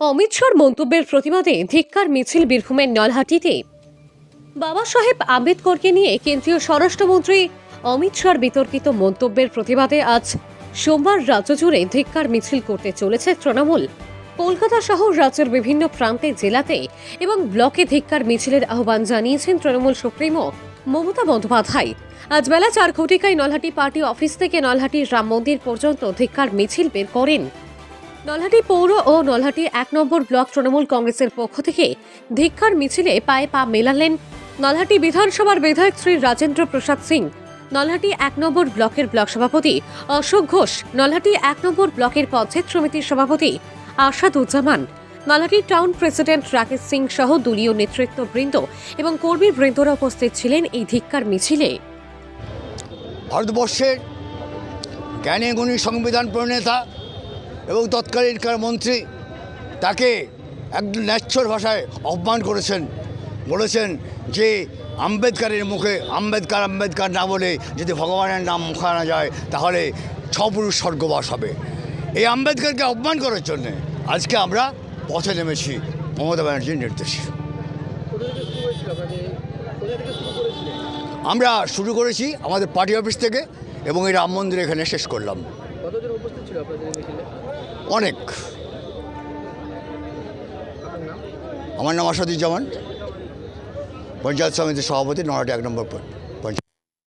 অমিত শাহর মন্তব্যের প্রতিবাদে ধিক্কার মিছিল বীরভূমের নলহাটিতে। বাবা সাহেব আম্বেদকরকে নিয়ে কেন্দ্রীয় স্বরাষ্ট্রমন্ত্রী অমিত শাহর বিতর্কিত মন্তব্যের প্রতিবাদে আজ সোমবার রাজ্য জুড়ে ধিক্কার মিছিল করতে চলেছে তৃণমূল। কলকাতা সহ রাজ্যের বিভিন্ন প্রান্তে, জেলাতে এবং ব্লকে ধিক্কার মিছিলের আহ্বান জানিয়েছেন তৃণমূল সুপ্রিমো মমতা বন্দ্যোপাধ্যায়। আজ বেলা চার ঘটিকায় নলহাটি পার্টি অফিস থেকে নলহাটির রাম মন্দির পর্যন্ত ধিক্কার মিছিল বের করেন। নলহাটি পৌর ও নলহাটি এক নম্বর ব্লক তৃণমূল কংগ্রেসের পক্ষ থেকে ধিক্ষার মিছিলে পায়ে পা মেলালেন নলহাটি বিধানসভার বিধায়ক শ্রী রাজেন্দ্র প্রসাদ সিং। নলহাটি এক নম্বর ব্লকের ব্লক সভাপতি অশোক ঘোষ, নলহাটি এক নম্বর ব্লকের পঞ্চায়েত সমিতির সভাপতি আসাদুজ্জামান, নলহাটি টাউন প্রেসিডেন্ট রাকেশ সিং সহ দলীয় নেতৃত্ববৃন্দ এবং কর্মী বৃন্দরা উপস্থিত ছিলেন এই ধিক্ষার মিছিলে। ভারতবর্ষের জ্ঞানী গুণী সংবিধান প্রণেতা এবং তৎকালীনকার মন্ত্রী তাকে একদম ন্যাচ্ছর ভাষায় অপমান করেছেন। বলেছেন যে আম্বেদকারের মুখে আম্বেদকার আম্বেদকার না বলে যদি ভগবানের নাম মুখে আনা যায়, তাহলে ছপুরুষ স্বর্গবাস হবে। এই আম্বেদকারকে অপমান করার জন্যে আজকে আমরা পথে নেমেছি। মমতা ব্যানার্জির নির্দেশে। আমরা শুরু করেছি আমাদের পার্টি অফিস থেকে এবং এই রাম মন্দির এখানে শেষ করলাম। ছিল আপনাদের মিছিলে? অনেক। আমার নাম আসাদুজ্জামান। পঞ্চায়েত সমিতির সভাপতি নয়টা এক নম্বর পদ।